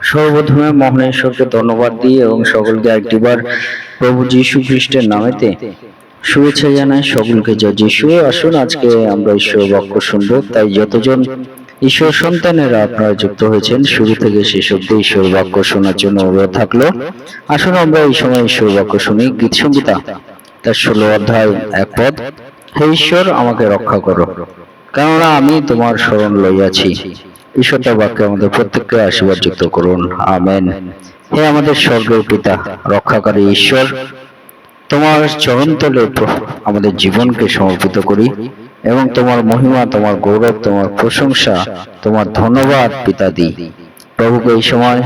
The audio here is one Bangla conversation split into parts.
সর্বপ্রথমে মহানেশ্বরকে ধন্যবাদ দিই এবং সকলকে একটিবার প্রভু যীশু খ্রিস্টের নামেতে শুভেচ্ছা জানাই। সকলকে জয় যিশু। আসুন, আজকে আমরা ঈশ্বর বাক্য শুনব। তাই যতজন ঈশ্বর সন্তানেরা আপনারা যুক্ত হয়েছেন, শুরু থেকে শেষ অব্দি ঈশ্বর বাক্য শোনার জন্য অনুরোধ থাকল। আসুন, আমরা এই সময় ঈশ্বর বাক্য শুনি। গীত সঙ্গীতা তার ষোলো অধ্যায় এক পদ। হে ঈশ্বর, আমাকে রক্ষা করো, কেননা আমি তোমার স্মরণ লইয়াছি। ঈশ্বরটা বাক্যে আমাদের প্রত্যেককে আশীর্বাদ যুক্ত করুন। আমেন। হে আমাদের স্বর্গের পিতা, রক্ষাকারী ঈশ্বর, তোমার চরণতলে আমাদের জীবনকে সমর্পিত করি এবং তোমার মহিমা, তোমার গৌরব, তোমার প্রশংসা, তোমার ধন্যবাদ পিতা দিই। প্রভুকে এই সময়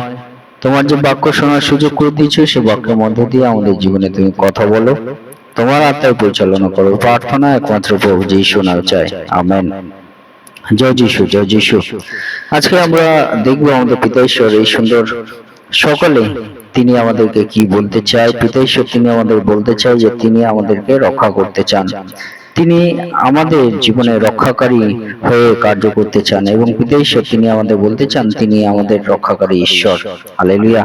তোমার যে বাক্য শোনার সুযোগ করে দিয়েছ, সে বাক্যের মধ্য দিয়ে আমাদের জীবনে তুমি কথা বলো। তোমার আত্মায় পরিচালনা করো। প্রার্থনা একমাত্র প্রভু যিশু শোনা চাই। আমেন। জয় যিশু জয় যিশু। আজকে আমরা দেখব আমাদের পিতাঈশ্বর এই সুন্দর সকালে তিনি আমাদেরকে কি বলতে চায় পিতাঈশ্বর তিনি আমাদের বলতে চায় যে তিনি আমাদেরকে রক্ষা করতে চান। তিনি আমাদের জীবনে রক্ষাকারী হয়ে কার্য করতে চান এবং পিতা ঈশ্বর তিনি আমাদের বলতে চান তিনি আমাদের রক্ষাকারী ঈশ্বর। হালেলুয়া।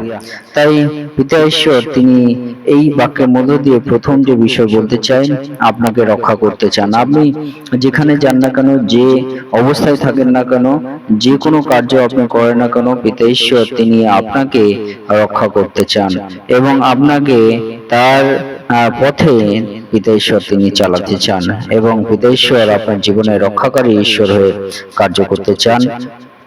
তাই পিতা ঈশ্বর তিনি এই বাক্যের মধ্য দিয়ে প্রথম যে বিষয় বলতে চান আপনাকে রক্ষা করতে চান। আপনি যেখানে যান না কেন যে অবস্থায় থাকেন না কেন যে কোনো কার্য আপনি করেন না কেন পিতা ঈশ্বর তিনি আপনাকে রক্ষা করতে চান এবং আপনাকে তার পথে পিতা ঈশ্বর তিনি চালাতে চান এবং পিতা ঈশ্বর আপনার জীবনে রক্ষাকারী ঈশ্বর হয়ে কার্য করতে চান।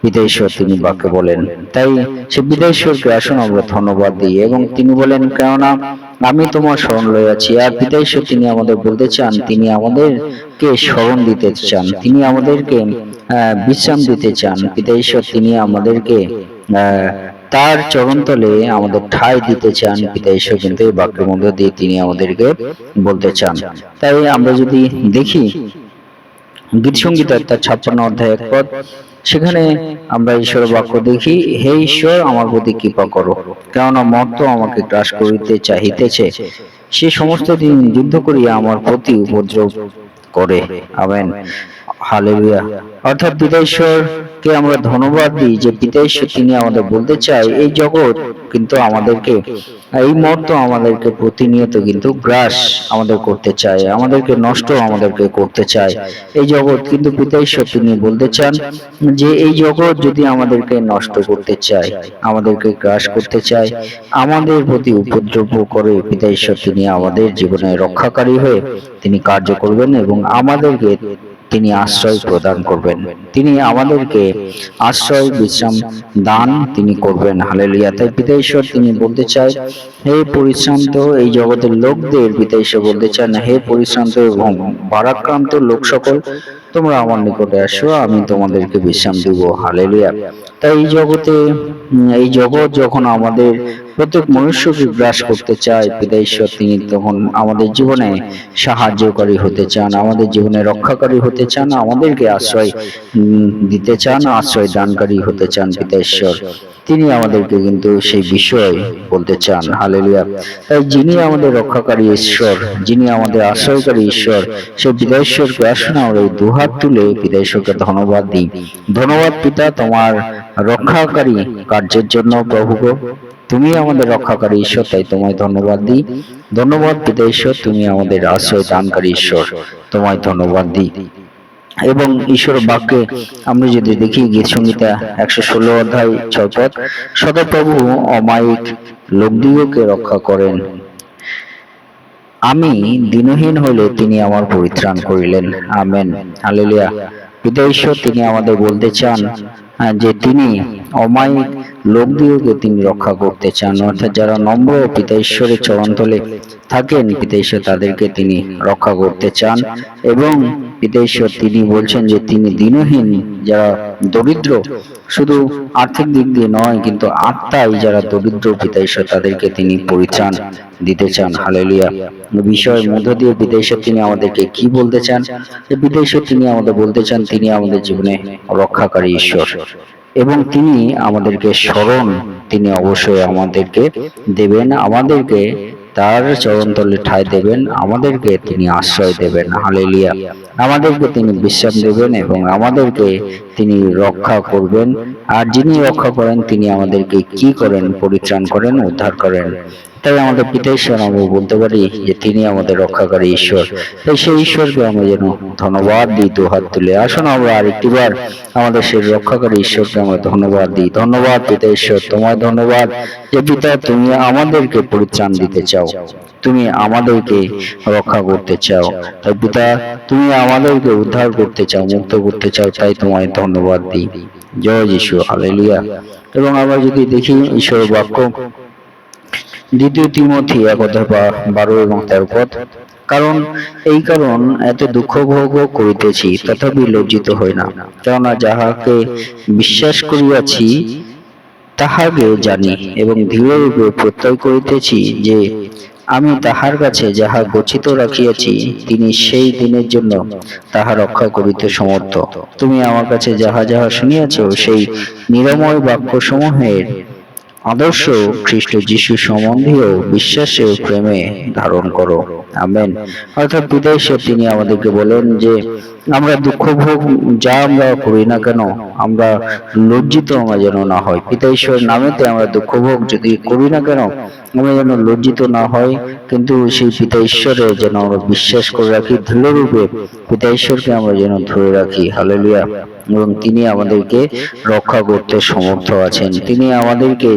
বিদেশ্বর তিনি বাক্যে বলেন তাই সে বিদেশ্বরকে আসুন আমরা ধন্যবাদ দিই এবং তিনি বলেন কেননা আমি তোমার স্মরণ লইয়াছি আর বিদেশ্বর তিনি আমাদের বলতে চান তিনি আমাদেরকে স্মরণ দিতে চান তিনি আমাদেরকে বিশ্রাম দিতে চান। বিদেশ্বর তিনি আমাদেরকে আহ, তার চরণতলে আমাদের ঠাঁই দিতে চান, পিতা ঈশ্বর কিন্তু এই বাক্যের মধ্যে দিয়ে তিনি আমাদেরকে বলতে চান। তাই আমরা যদি দেখি, গীত সংগীত তার ছাপ্পান্ন অধ্যায় এক পদ, সেখানে আমরা ঈশ্বরের বাক্য দেখি, হে ঈশ্বর, আমার প্রতি কৃপা করো, কেননা মর্ত আমাকে গ্রাস করিতে চাহিতেছে। সে সমস্ত দিন যুদ্ধ করিয়া আমার প্রতি উপদ্রব করে। আমেন। হালেলুয়া। অর্থাৎ পিতাঈশ্বরকে আমরা ধন্যবাদ দিই যে তিনি আমাদের বলতে চাই এই জগৎ কিন্তু আমাদেরকে, এই মর্ত আমাদেরকে প্রতিনিয়ত কিন্তু গ্রাস আমাদের করতে আমাদেরকে নষ্ট আমাদেরকে করতে এই জগৎ কিন্তু তিনি বলতে চান যে এই জগৎ যদি আমাদেরকে নষ্ট করতে চায়, আমাদেরকে গ্রাস করতে চায়, আমাদের প্রতি উপদ্রব করে পিতাঈশ্বর তিনি আমাদের জীবনে রক্ষাকারী হয়ে তিনি কার্য করবেন এবং আমাদেরকে তিনি আশ্রয় প্রদান করবেন। তিনি আমাদেরকে আশ্রয় বিশ্রাম দান তিনি করবেন। হালেলিয়া। তাই পিতা ঈশ্বর তিনি বলতে চায় হে পরিশ্রান্ত এই জগতের লোকদের পিতা ঈশ্বর বলতে চান, হে পরিশ্রান্ত এবং ভারাক্রান্ত লোক সকল, তোমরা আমার নিকটে আসো, আমি তোমাদেরকে বিশ্রাম দিব। হালেলুয়া। তাই এই জগতে এই জগৎ যখন আমাদের প্রত্যেক মনুষ্যকে গ্রাস করতে চায়, পিতা ঈশ্বর তিনি তখন আমাদের জীবনে সাহায্যকারী হতে চান, আমাদের জীবনে রক্ষাকারী হতে চান, আমাদেরকে আশ্রয় দিতে চান, আশ্রয় দানকারী হতে চান, পিতা ঈশ্বর। তিনি আমাদেরকে কিন্তু সেই বিষয় বলতে চান। হালেলুয়া। তাই যিনি আমাদের রক্ষাকারী ঈশ্বর, যিনি আমাদের আশ্রয়কারী ঈশ্বর আসুন আমরা এই দুহাত তুলে ধন্যবাদ দিই। ধন্যবাদ পিতা, তোমার রক্ষাকারী কার্যের জন্য প্রভু তুমি আমাদের রক্ষাকারী ঈশ্বর, তাই তোমায় ধন্যবাদ দিই। ধন্যবাদ পিতা ঈশ্বর, তুমি আমাদের আশ্রয় দানকারী ঈশ্বর, তোমায় ধন্যবাদ দিই। এবং ঈশ্বর বাক্যে আমরা যদি দেখি গীত সংহিতা একশো ষোলো অধ্যায় ছয় পদ, সদাপ্রভু অমায়িক লোকদিগকে রক্ষা করেন। আমি দিনহীন হলে তিনি আমার পরিত্রাণ করিলেন। আমেন। হালেলুয়া। পিতা ঈশ্বর, তিনি আমাদের বলতে চান যে তিনি অমায়িক লোকদিগকে তিনি রক্ষা করতে চান। অর্থাৎ যারা নম্র পিতা ঈশ্বরের চরণতলে থাকেন, পিতা ঈশ্বর তাদেরকে তিনি রক্ষা করতে চান এবং পিতা ঈশ্বর তিনি বলছেন যে তিনি দিনহীন, যারা দরিদ্র, শুধু আর্থিক দিক দিয়ে নয়, কিন্তু আত্মায় যারা দরিদ্র পিতা তাদেরকে তিনি পরিত্রাণ দিতে চান। হালেলুয়া। বিষয়ের মধ্য দিয়ে বিদেশে তিনি আমাদেরকে কি বলতে চান? যে বিদেশে তিনি আমাদের বলতে চান, তিনি আমাদের জীবনে রক্ষাকারী ঈশ্বর। এবং তিনি আমাদেরকে স্মরণ তিনি অবশ্যই আমাদেরকে দেবেন, আমাদেরকে তার চরণতলে ঠাঁই দেবেন, আমাদেরকে তিনি আশ্রয় দেবেন, হালেলিয়া। আমাদেরকে তিনি বিশ্রাম দেবেন এবং আমাদেরকে তিনি রক্ষা করবেন। আর যিনি রক্ষা করেন, তিনি আমাদেরকে কি করেন, পরিত্রাণ করেন, উদ্ধার করেন। তাই আমাদের পিতা ঈশ্বর আমরা বলতে পারি যে তিনি আমাদের রক্ষাকারী ঈশ্বর। তাই সেই ঈশ্বরকে আমরা যেন ধন্যবাদ দিই দু হাত তুলে। আসুন আমরা আরেকটিবার আমাদের সেই রক্ষাকারী ঈশ্বরকে আমরা ধন্যবাদ দিই। ধন্যবাদ পিতা ঈশ্বর, তোমায় ধন্যবাদ যে পিতা তুমি আমাদেরকে পরিত্রাণ দিতে চাও। তুমি আমাদেরকে রক্ষা করতে চাও। তাই পিতা, তুমি আমাদেরকে উদ্ধার করতে চাও, মুক্ত করতে চাও, তাই তোমায় ধন্যবাদ দিই। জয় যিশু, হালেলুয়া। এবং আমরা যদি দেখি ঈশ্বরের বাক্য দ্বিতীয় তিমথি এক অধ্যায় বা- বারো এবং তেরো পদ। কারণ এই কারণ এত দুঃখ ভোগ করিতেছি, তথাপি লজ্জিত হই না। কেননা যাহাকে বিশ্বাস করিয়াছি, তাহাকে জানি এবং দৃঢ়রূপে প্রত্যয় করিতেছি যে আমি তাহার কাছে যাহা গচ্ছিত রাখিয়াছি, তিনি সেই দিনের জন্য তাহা রক্ষা করিতে সমর্থ। তুমি আমার কাছে যাহা যাহা শুনিয়াছ, সেই নিরাময় বাক্যসমূহের আদর্শ খ্রিস্ট যিশু সম্বন্ধীয় বিশ্বাসে ও প্রেমে ধারণ করো। আমেন। অর্থাৎ বিদেশে তিনি আমাদেরকে বলেন যে আমরা দুঃখ ভোগ যা আমরা করি না কেন আমরা লজ্জিত আমরা যেন না হয়। পিতা ঈশ্বরের নামেতে আমরা দুঃখ ভোগ যদি করি না কেন আমরা যেন লজ্জিত না হয়। কিন্তু সেই পিতা ঈশ্বরে যেন আমরা বিশ্বাস করে রাখি দৃঢ়রূপে পিতা ঈশ্বরকে আমরা যেন ধরে রাখি। হালেলুয়া। এবং তিনি আমাদেরকে রক্ষা করতে সমর্থ আছেন। তিনি আমাদেরকে,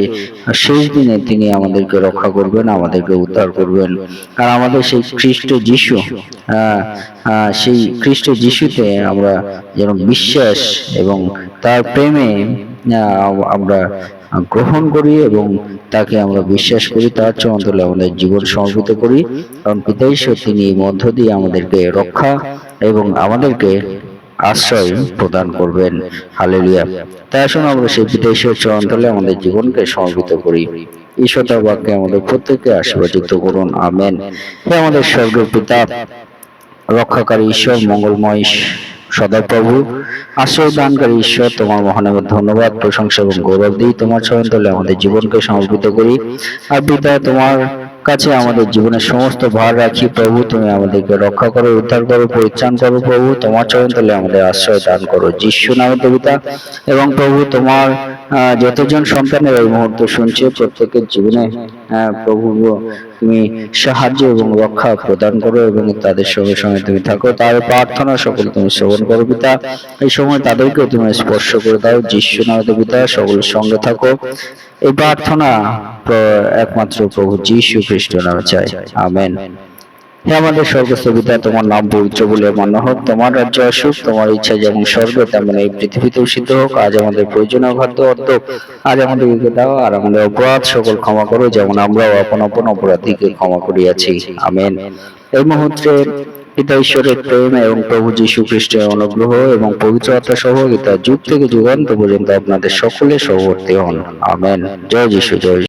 শেষ দিনে তিনি আমাদেরকে রক্ষা করবেন, আমাদেরকে উদ্ধার করবেন। আর আমাদের সেই খ্রিস্ট যিশু সেই খ্রিস্ট যিশুতে আমরা যেন বিশ্বাস এবং তার প্রেমে আমরা গ্রহণ করি এবং তাকে আমরা বিশ্বাস করি, তার চরণতলে আমাদের জীবন সমর্পিত করি। কারণ পিতা তিনি মধ্য দিয়ে আমাদেরকে রক্ষা এবং আমাদেরকে আশ্রয় প্রদান করবেন। হালেলুয়া। তাই আসুন আমরা সেই ঈশ্বরের চরণতলে আমাদের জীবনকে সমর্পিত করি। ঈশ্বর বাক্যে আমাদের প্রত্যেককে আশীর্বাদিত করুন। আমেন। হে আমাদের স্বর্গীয় পিতা রক্ষাকারী ঈশ্বর, মঙ্গলময় সদাপ্রভু আশ্রয় দানকারী ঈশ্বর, তোমার মহানগর ধন্যবাদ, প্রশংসা এবং গৌরব দিই। তোমার চরণতলে আমাদের জীবনকে সমর্পিত করি। আর পিতা, তোমার কাছে আমাদের জীবনের সমস্ত ভার রাখি, প্রভু, তুমি আমাদেরকে রক্ষা করো, উদ্ধার করো, পরিত্রাণ করো, প্রভু, তোমার চরণতলে আমাদের আশ্রয় দান করো। যিশু নামে দেবিতা, এবং প্রভু, তোমার যতজন সন্তানের এই মুহূর্তে শুনছে প্রত্যেকের জীবনে প্রভু, তুমি সাহায্য এবং রক্ষা প্রদান করো এবং তাদের সঙ্গে সঙ্গে তুমি থাকো। তার প্রার্থনা সকল তুমি শ্রবণ করো পিতা। এই সময় তাদেরকে তুমি স্পর্শ করে দাও। যিশু নামে পিতা, সকলের সঙ্গে থাকো। এই প্রার্থনা প্র- একমাত্র প্রভু যিশু খ্রিস্ট নামে চাই। আমেন। হে আমাদের স্বর্গস্থ পিতা তোমার নাম পবিত্র বলে মান্য হোক। তোমার রাজ্য আসুক, তোমার ইচ্ছা যেমন স্বর্গে, তেমন এই পৃথিবীতেও সিদ্ধ হোক। আজ আমাদের প্রয়োজনীয় খাদ্য অর্থ, আজ আমাদেরকে দাও আর আমাদের অপরাধ, সকল ক্ষমা করো, যেমন আমরাও আপন আপন অপরাধীকে ক্ষমা করিয়াছি। আমেন। এই মুহূর্তে পিতা ঈশ্বরের প্রেম এবং প্রভু যীশু খ্রিস্টের অনুগ্রহ এবং পবিত্র আত্মা সহযোগিতা যুগ থেকে যুগান্ত পর্যন্ত আপনাদের সকলে সহবর্তী হন। আমেন। জয় যীশু, জয়